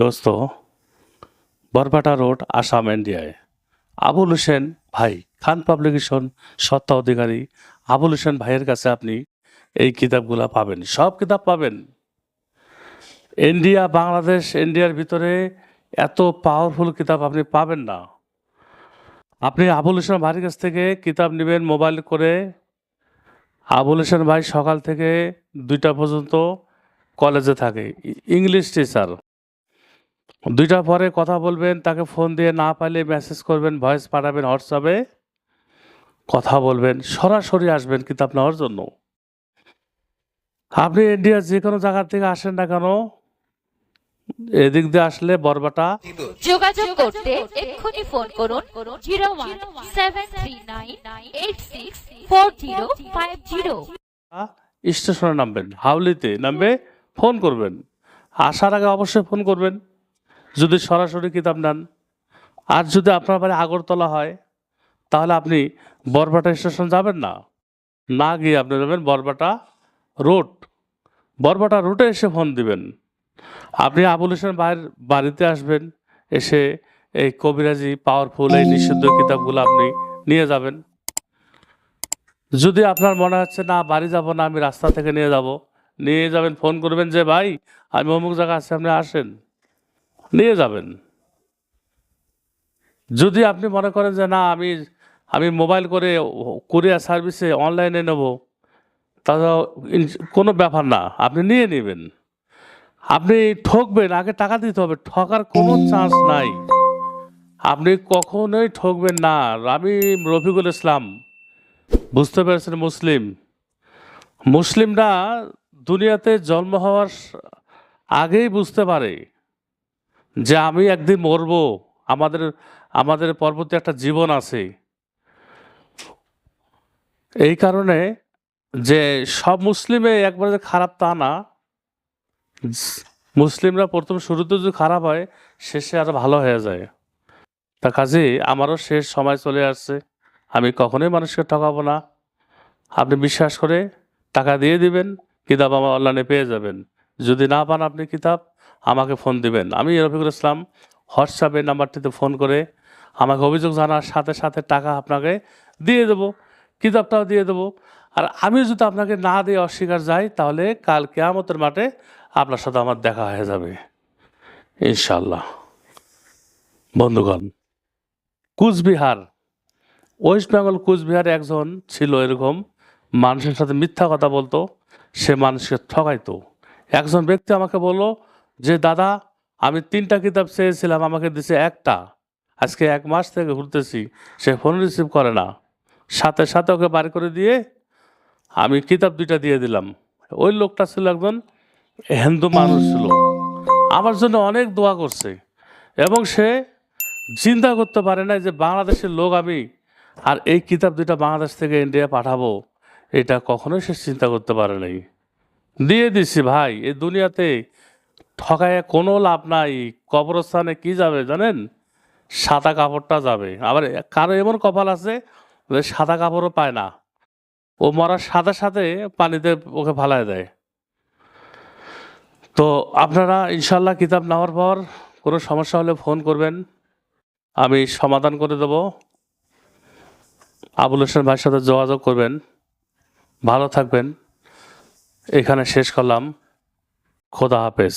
দোস্ত বরপাটা রোড, আসাম ইন্ডিয়ায় আবুল হোসেন ভাই, খান পাবলিকেশন, সত্তা অধিকারী। আবুল হোসেন ভাইয়ের কাছে আপনি এই কিতাবগুলা পাবেন। সব কিতাব পাবেন। ইন্ডিয়া বাংলাদেশ ইন্ডিয়ার ভিতরে এত পাওয়ারফুল কিতাব আপনি পাবেন না। আপনি আবুল হোসেন ভাইয়ের কাছ থেকে কিতাব নেবেন মোবাইল করে। আবুল হোসেন ভাই সকাল থেকে দুইটা পর্যন্ত কলেজে থাকে। English teacher. দুইটা পরে কথা বলবেন তাকে ফোন দিয়ে না পাইলে মেসেজ করবেন ভয়েস পাঠাবেন হোয়াটসঅ্যাপে কথা বলবেন সরাসরি আসবেন কিতাব নেওয়ার জন্য। আপনি ইন্ডিয়ার যে কোনো জায়গা থেকে আসেন না কেন এদিক দিয়ে আসলে বরবাটা। যোগাযোগ করতে এক্ষুনি ফোন করুন zero one seven three nine eight six four zero five zero স্টেশনে নামবেন হাউলিতে নামবে ফোন করবেন। আসার আগে অবশ্যই ফোন করবেন। যদি সরাসরি কিতাব নেন। আর যদি আপনার বাড়ি আগরতলা হয়, তাহলে আপনি বরবাটা স্টেশন যাবেন না। না গিয়ে আপনি যাবেন বরবাটা রোড। বরবাটা রুটে এসে ফোন দিবেন। আপনি আবুল হোসেন ভাইয়ের বাড়িতে আসবেন, এসে এই কবিরাজি পাওয়ারফুল এই নিষিদ্ধ কিতাবগুলো আপনি নিয়ে যাবেন। যদি আপনার মনে হচ্ছে, না, বাড়ি যাব না, আমি রাস্তা থেকে নিয়ে যাব। নিয়ে যাবেন, ফোন করবেন যে, ভাই, আমি অমুক জায়গা আছে, আপনি আসেন। নিয়ে যাবেন। যদি আপনি মনে করেন যে, না, আমি আমি মোবাইল করে কুরিয়ার সার্ভিসে অনলাইনে নেব, তাহলে কোনো ব্যাপার না, আপনি নিয়ে নেবেন। আপনি ঠকবেন, আগে টাকা দিতে হবে, ঠকার কোনো চান্স নাই। আপনি কখনোই ঠকবেন না। আমি রফিকুল ইসলাম, বুঝতে পেরেছেন মুসলিম। মুসলিমরা দুনিয়াতে জন্ম হওয়ার আগেই বুঝতে পারে। যে আমি একদিন মরব, আমাদের আমাদের পরবর্তী একটা জীবন আছে। এই কারণে যে সব মুসলিমে একবারে যে খারাপ তা না, মুসলিমরা প্রথম শুরুতে যদি খারাপ হয়, শেষে আরও ভালো হয়ে যায়। তা কাজে, আমারও শেষ সময় চলে আসছে। আমি কখনোই মানুষকে ঠকাবো না। আপনি বিশ্বাস করে টাকা দিয়ে দিবেন, কিতাব আমার অনলাইনে পেয়ে যাবেন। যদি না পান আপনি কিতাব আমাকে ফোন দিবেন। আমি রফিকুল ইসলাম, হোয়াটসঅ্যাপে নাম্বারটিতে ফোন করে আমাকে অভিযোগ জানার সাথে সাথে টাকা আপনাকে দিয়ে দেবো কিতাবটাও দিয়ে দেবো। আর আমি যদি আপনাকে না দিয়ে অস্বীকার যাই, তাহলে কাল কেয়ামতের মাঠে আপনার সাথে আমার দেখা হয়ে যাবে। ইনশাল্লাহ বন্ধুগণ, কুচবিহার, ওয়েস্ট বেঙ্গল কুচবিহারে একজন ছিল এরকম, মানুষের সাথে মিথ্যা কথা বলতো, সে মানুষকে ঠকাইতো। একজন ব্যক্তি আমাকে বলল যে, দাদা, আমি তিনটা কিতাব চেয়েছিলাম, আমাকে দিছে একটা। আজকে এক মাস থেকে ঘুরতেছি, সে ফোন রিসিভ করে না। সাথে সাথে ওকে বার করে দিয়ে আমি কিতাব দুইটা দিয়ে দিলাম। ওই লোকটা ছিল একজন হিন্দু মানুষ ছিল। আমার জন্য অনেক দোয়া করছে। এবং সে চিন্তা করতে পারে না যে, বাংলাদেশের লোক আমি, আর এই কিতাব দুইটা বাংলাদেশ থেকে ইন্ডিয়া পাঠাবো। এটা কখনোই সে চিন্তা করতে পারে নাই। দিয়ে দিছি ভাই, এই দুনিয়াতে ঠকায় কোনো লাভ নাই, কবরস্থানে কি যাবে জানেন? সাদা কাপড়টা যাবে। আবার কারও এমন কপাল আছে যে সাদা কাপড়ও পায় না। ও মরার সাথে সাথে পানিতে ওকে ফালায় দেয়। তো আপনারা ইনশাল্লাহ কিতাব নেওয়ার পর কোনো সমস্যা হলে ফোন করবেন। আমি সমাধান করে দেব। আবুল হোসেন ভাইয়ের সাথে যোগাযোগ করবেন। ভালো থাকবেন। এখানে শেষ করলাম। খোদা হাফেজ।